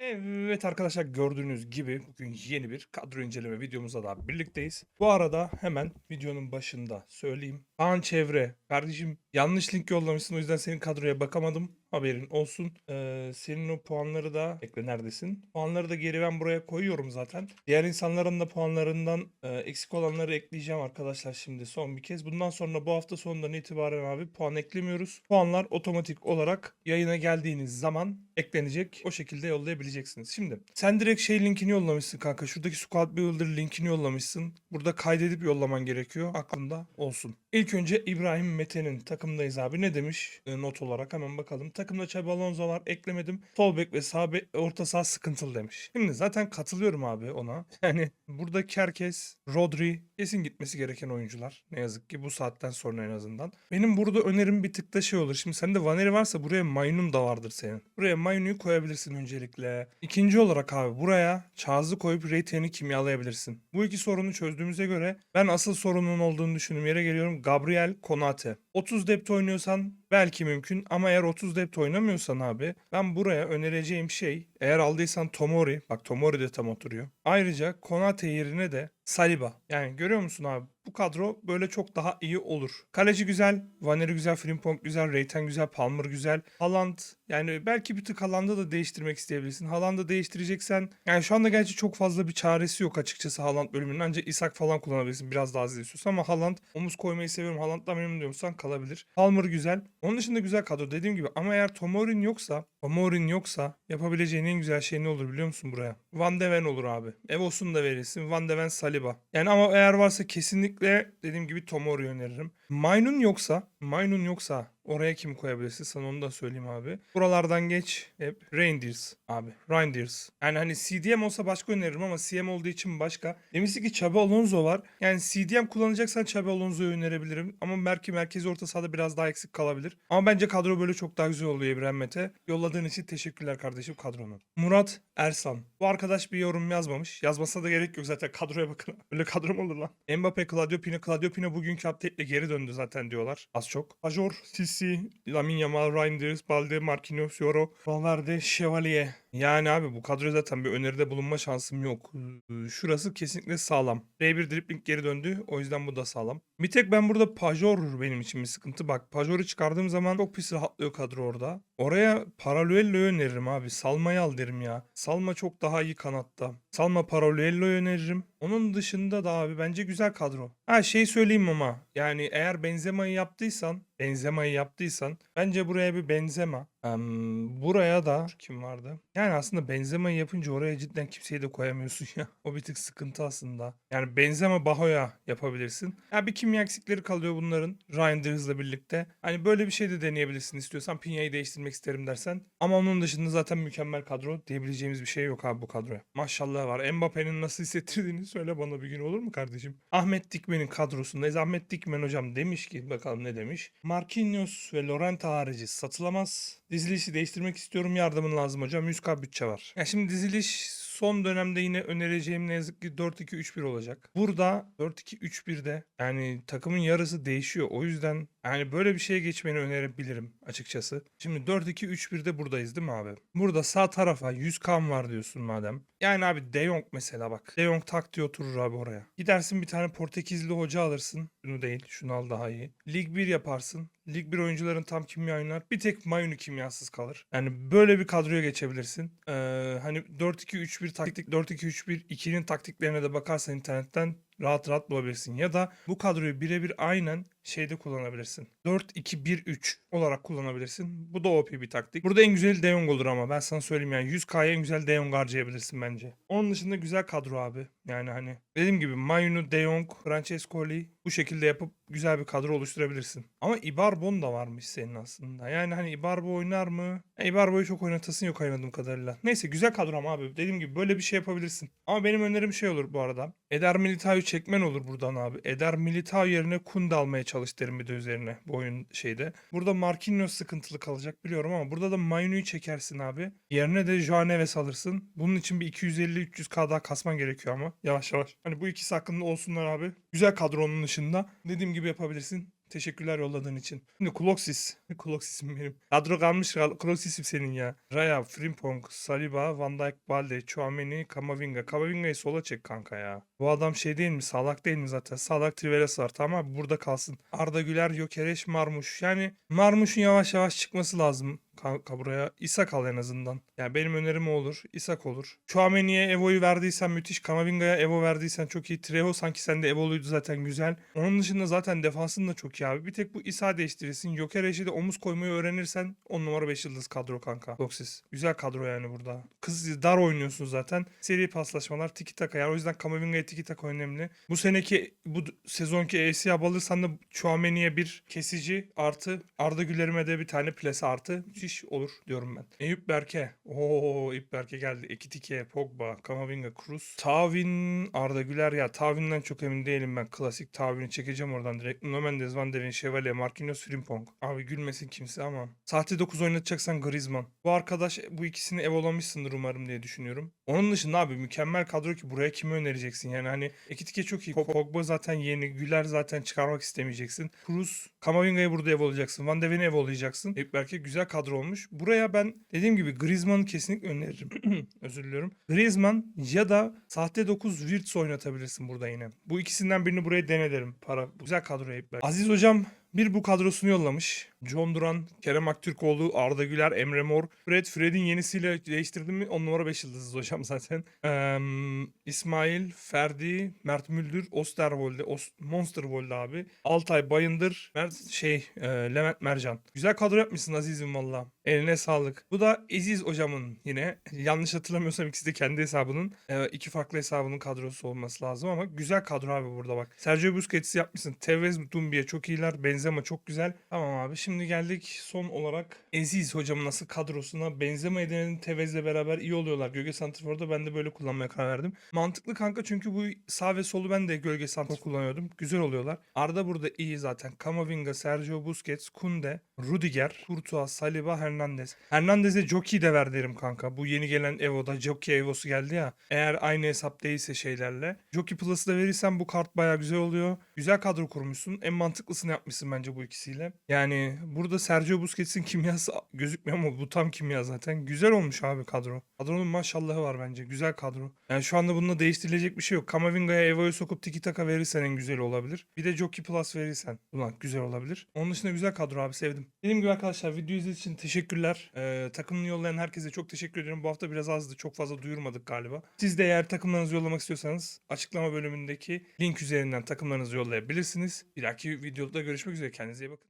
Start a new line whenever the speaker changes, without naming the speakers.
Evet arkadaşlar gördüğünüz gibi bugün yeni bir kadro inceleme videomuzda da birlikteyiz. Bu arada hemen videonun başında söyleyeyim. Kaan Çevre kardeşim yanlış link yollamışsın o yüzden senin kadroya bakamadım. Haberin olsun. Ee, senin o puanları da ekle neredesin? Puanları da geri ben buraya koyuyorum zaten. Diğer insanların da puanlarından e, eksik olanları ekleyeceğim arkadaşlar şimdi son bir kez. Bundan sonra bu hafta sonundan itibaren abi puan eklemiyoruz. Puanlar otomatik olarak yayına geldiğiniz zaman eklenecek. O şekilde yollayabileceksiniz. Şimdi sen direkt şey linkini yollamışsın kanka. Şuradaki Squad Builder linkini yollamışsın. Burada kaydedip yollaman gerekiyor. Aklında olsun. İlk önce İbrahim Mete'nin takımdayız abi. Ne demiş e, not olarak hemen bakalım. Takımda Xabi Alonso var eklemedim. Sol bek ve sağ bek, orta saha sıkıntılı demiş. Şimdi zaten katılıyorum abi ona. Yani burada Kerkes, Rodri kesin gitmesi gereken oyuncular. Ne yazık ki bu saatten sonra en azından. Benim burada önerim bir tık da şey olur. Şimdi sende Vaneri varsa buraya Maynum da vardır senin. Buraya Maynu'yu koyabilirsin öncelikle. İkinci olarak abi buraya Çağız'ı koyup Reyten'i kimyalayabilirsin. Bu iki sorunu çözdüğümüze göre ben asıl sorunun olduğunu düşündüğüm yere geliyorum. Gabriel Konate. 30 depth oynuyorsan belki mümkün ama eğer 30 depth oynamıyorsan abi ben buraya önereceğim şey eğer aldıysan Tomori bak Tomori de tam oturuyor. Ayrıca Konate yerine de Saliba. Yani görüyor musun abi? Bu kadro böyle çok daha iyi olur. Kaleci güzel, Vaneri güzel, Frimpong güzel, Reyten güzel, Palmer güzel. Haaland yani belki bir tık Haaland'ı da değiştirmek isteyebilirsin. Haaland'ı değiştireceksen yani şu anda gerçi çok fazla bir çaresi yok açıkçası Haaland bölümünün. Ancak Isak falan kullanabilirsin biraz daha az istiyorsan ama Haaland omuz koymayı seviyorum. Haaland'dan memnun diyorsan kalabilir. Palmer güzel. Onun dışında güzel kadro dediğim gibi ama eğer Tomorin yoksa Tomorin yoksa yapabileceğin en güzel şey ne olur biliyor musun buraya? Van de Ven olur abi. Evos'un da verirsin. Van de Ven Saliba. Yani ama eğer varsa kesinlikle dediğim gibi Tomori öneririm. Maynun yoksa, Maynun yoksa oraya kim koyabilirsin? Sana onu da söyleyeyim abi. Buralardan geç. Hep Reindeers abi. Reindeers. Yani hani CDM olsa başka öneririm ama CM olduğu için başka. Demişti ki Xabi Alonso var. Yani CDM kullanacaksan Xabi Alonso'yu önerebilirim. Ama belki merkez orta sahada biraz daha eksik kalabilir. Ama bence kadro böyle çok daha güzel oluyor İbrahim Mete. Yolladığın için teşekkürler kardeşim kadrona. Murat Ersan. Bu arkadaş bir yorum yazmamış. Yazmasına da gerek yok zaten kadroya bakın. Öyle kadro mu olur lan? Mbappe, Claudio Pino. Claudio Pino bugünkü update'le geri döndü zaten diyorlar. Az çok. Ajor, Sissi, Lamine Yamal, Reinders, Balde, Marquinhos, Yoro, Valverde, Chevalier. Yani abi bu kadroya zaten bir öneride bulunma şansım yok. Ee, Şurası kesinlikle sağlam. R1 dribbling geri döndü. O yüzden bu da sağlam. Bir tek ben burada Pajor benim için bir sıkıntı. Bak Pajor'u çıkardığım zaman çok pis rahatlıyor kadro orada. Oraya Paralluello'yu öneririm abi. Salma'yı al derim ya. Salma çok daha iyi kanatta. Salma Paralluello'yu öneririm. Onun dışında da abi bence güzel kadro. Ha şey söyleyeyim ama yani eğer Benzema'yı yaptıysan Benzema'yı yaptıysan bence buraya bir Benzema. Buraya da kim vardı? Yani aslında Benzema'yı yapınca oraya cidden kimseyi de koyamıyorsun ya. O bir tık sıkıntı aslında. Yani Benzema Baho'ya yapabilirsin. Ya bir kimya eksikleri kalıyor bunların. Reinders'la birlikte. Hani böyle bir şey de deneyebilirsin istiyorsan. Pinya'yı değiştirmek isterim dersen. Ama onun dışında zaten mükemmel kadro diyebileceğimiz bir şey yok abi bu kadroya. Maşallah var. Mbappe'nin nasıl hissettirdiğini söyle bana bir gün olur mu kardeşim? Ahmet Dikmen'in kadrosundayız. Ahmet Dikmen hocam demiş ki bakalım ne demiş. Marquinhos ve Lorente harici satılamaz. Dizilişi değiştirmek istiyorum. Yardımın lazım hocam. 100k bütçe var. Ya şimdi diziliş son dönemde yine önereceğim ne yazık ki 4-2-3-1 olacak. Burada 4-2-3-1'de yani takımın yarısı değişiyor. O yüzden yani böyle bir şeye geçmeni önerebilirim açıkçası. Şimdi 4-2-3-1'de buradayız değil mi abi? Burada sağ tarafa 100k var diyorsun madem. Yani abi De Jong mesela bak. De Jong tak diye oturur abi oraya. Gidersin bir tane Portekizli hoca alırsın. Şunu değil şunu al daha iyi. Lig 1 yaparsın. Lig 1 oyuncuların tam kimya oynar. Bir tek Mayunu kimyasız kalır. Yani böyle bir kadroya geçebilirsin. Ee, hani 4-2-3-1 taktik 4-2-3-1 2'nin taktiklerine de bakarsan internetten rahat rahat bulabilirsin. Ya da bu kadroyu birebir aynen şeyde kullanabilirsin. 4-2-1-3 olarak kullanabilirsin. Bu da OP bir taktik. Burada en güzeli De Jong olur ama ben sana söyleyeyim yani 100k'ya en güzel De Jong harcayabilirsin bence. Onun dışında güzel kadro abi. Yani hani dediğim gibi Mayunu, De Jong, Francescoli bu şekilde yapıp güzel bir kadro oluşturabilirsin. Ama Ibarbon da varmış senin aslında. Yani hani Ibarbo oynar mı? E, Ibarbo'yu çok oynatasın yok oynadığım kadarıyla. Neyse güzel kadro ama abi. Dediğim gibi böyle bir şey yapabilirsin. Ama benim önerim şey olur bu arada. Eder Militao'yu çekmen olur buradan abi. Eder Militao yerine Kunde almaya çalış derim bir de üzerine bu oyun şeyde. Burada Marquinhos sıkıntılı kalacak biliyorum ama burada da Maynu'yu çekersin abi. Yerine de Joao alırsın. Bunun için bir 250-300k daha kasman gerekiyor ama yavaş yavaş. Hani bu ikisi hakkında olsunlar abi. Güzel kadronun dışında dediğim gibi yapabilirsin. Teşekkürler yolladığın için. Şimdi Kuloksis. Kuloksis'im benim. Kadro kalmış Kuloksis'im senin ya. Raya, Frimpong, Saliba, Van Dijk, Balde, Chouameni, Kamavinga. Kamavinga'yı sola çek kanka ya. Bu adam şey değil mi? Salak değil mi zaten? Salak Triveres var tamam burada kalsın. Arda Güler, Yokereş, Marmuş. Yani Marmuş'un yavaş yavaş çıkması lazım kanka buraya. İsak al en azından. Yani benim önerim o olur. İsak olur. Chouameni'ye Evo'yu verdiysen müthiş. Kamavinga'ya Evo verdiysen çok iyi. Trejo sanki sende Evo'luydu zaten güzel. Onun dışında zaten defansın da çok iyi abi. Bir tek bu İsa değiştirirsin. Yokereş'e de omuz koymayı öğrenirsen 10 numara 5 yıldız kadro kanka. Loksis. Güzel kadro yani burada. Kız dar oynuyorsun zaten. Seri paslaşmalar tiki taka. Yani o yüzden Kamavinga'ya tiki taka önemli. Bu seneki bu sezonki ESİAB alırsan da Chouameni'ye bir kesici artı Arda Güler'ime de bir tane plase artı müthiş olur diyorum ben. Eyüp Berke. Oo Eyüp Berke geldi. Ekitike, Pogba, Kamavinga, Cruz. Tavin, Arda Güler ya Tavin'den çok emin değilim ben. Klasik Tavin'i çekeceğim oradan direkt. Nuno Mendes, Van de Ven, Chevalier, Marquinhos, Frimpong. Abi gülmesin kimse ama. Sahte 9 oynatacaksan Griezmann. Bu arkadaş bu ikisini evolamışsındır umarım diye düşünüyorum. Onun dışında abi mükemmel kadro ki buraya kimi önereceksin? Yani hani Ekitike çok iyi. Pogba zaten yeni. Güler zaten çıkarmak istemeyeceksin. Cruz, Kamavinga'yı burada ev olacaksın. Van de Ven'i ev olacaksın. Eyüp Berke güzel kadro olmuş. Buraya ben dediğim gibi Griezmann'ı kesinlikle öneririm. Özür diliyorum. Griezmann ya da sahte 9 Wirtz oynatabilirsin burada yine. Bu ikisinden birini buraya dene derim. Para güzel kadro Eyüp Berke. Aziz hocam bir bu kadrosunu yollamış. John Duran, Kerem Aktürkoğlu, Arda Güler, Emre Mor. Fred, Fred'in yenisiyle değiştirdim mi 10 numara 5 yıldızız hocam zaten. Eee, İsmail, Ferdi, Mert Müldür, Osterwolde, Os Monsterwolde abi. Altay Bayındır, Mert şey, eee, Levent Mercan. Güzel kadro yapmışsın Aziz'im valla. Eline sağlık. Bu da Aziz hocamın yine. Yanlış hatırlamıyorsam ikisi de kendi hesabının. eee, iki farklı hesabının kadrosu olması lazım ama güzel kadro abi burada bak. Sergio Busquets'i yapmışsın. Tevez, Dumbiye çok iyiler. Benzema çok güzel. Tamam abi şimdi geldik son olarak Aziz hocamın nasıl kadrosuna. Benzema'yı denedim Tevez'le beraber iyi oluyorlar. Gölge Santrfor'da ben de böyle kullanmaya karar verdim. Mantıklı kanka çünkü bu sağ ve solu ben de Gölge Santrfor kullanıyordum. Güzel oluyorlar. Arda burada iyi zaten. Kamavinga, Sergio Busquets, Kunde, Rudiger, Courtois, Saliba, Hernandez. Hernandez'e Jockey de ver derim kanka. Bu yeni gelen Evo'da Jockey Evo'su geldi ya. Eğer aynı hesap değilse şeylerle. Jockey Plus'ı da verirsen bu kart baya güzel oluyor. Güzel kadro kurmuşsun. En mantıklısını yapmışsın bence bu ikisiyle. Yani burada Sergio Busquets'in kimyası gözükmüyor ama bu tam kimya zaten. Güzel olmuş abi kadro. Kadronun maşallahı var bence. Güzel kadro. Yani şu anda bununla değiştirilecek bir şey yok. Kamavinga'ya Evo'yu sokup tiki taka verirsen en güzeli olabilir. Bir de Jockey Plus verirsen. Ulan güzel olabilir. Onun dışında güzel kadro abi sevdim. Dediğim gibi arkadaşlar video izlediğiniz için teşekkürler. Ee, takımını yollayan herkese çok teşekkür ediyorum. Bu hafta biraz azdı. Çok fazla duyurmadık galiba. Siz de eğer takımlarınızı yollamak istiyorsanız açıklama bölümündeki link üzerinden takımlarınızı yollayabilirsiniz. Bir dahaki videoda görüşmek üzere. Kendinize iyi bakın.